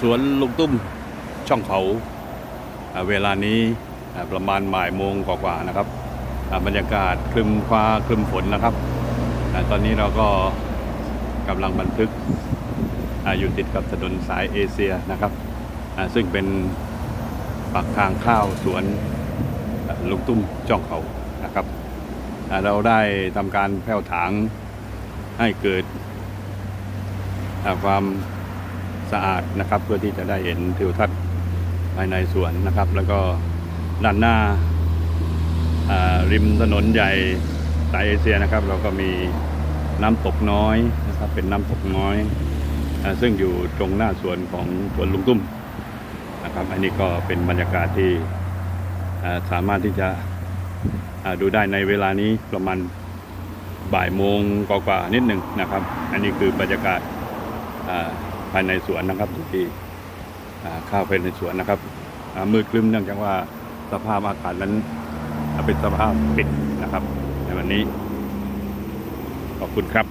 สวนลุงตุ้มช่องเขาเวลานี้ประมาณบ่ายโมงกว่าๆนะครับอ่าบรรยากาศคลึมฟ้าคลึมฝนนะครับอตอนนี้เราก็กำลังบันทึกอยู่ติดกับถนนสายเอเชียนะครับซึ่งเป็นปากทางเข้าวสวนลุงตุ้มช่องเขานะครับ เราได้ทำการแผ่วถางให้เกิดความ สะอาดนะครับ เพื่อที่จะได้เห็นทิวทัศน์ภายในสวนนะครับ แล้วก็ด้านหน้าริมถนนใหญ่สายเอเชียนะครับ เราก็มีน้ำตกน้อยนะครับ เป็นน้ำตกน้อยอซึ่งอยู่ตรงหน้าสวนของสวนลุงตุ้มนะครับ อันนี้ก็เป็นบรรยากาศที่สามารถที่จะดูได้ในเวลานี้ประมาณบ่ายโมงกว่านิดหนึ่งนะครับ อันนี้คือบรรยากาศ ภายในสวนนะครับที่ข้าเข้ายในสวนนะครับมืดคลึ้มเนื่องจากว่าสภาพอากาศนั้นเป็นสภาพปิดนะครับ ในวันนี้ ขอบคุณครับ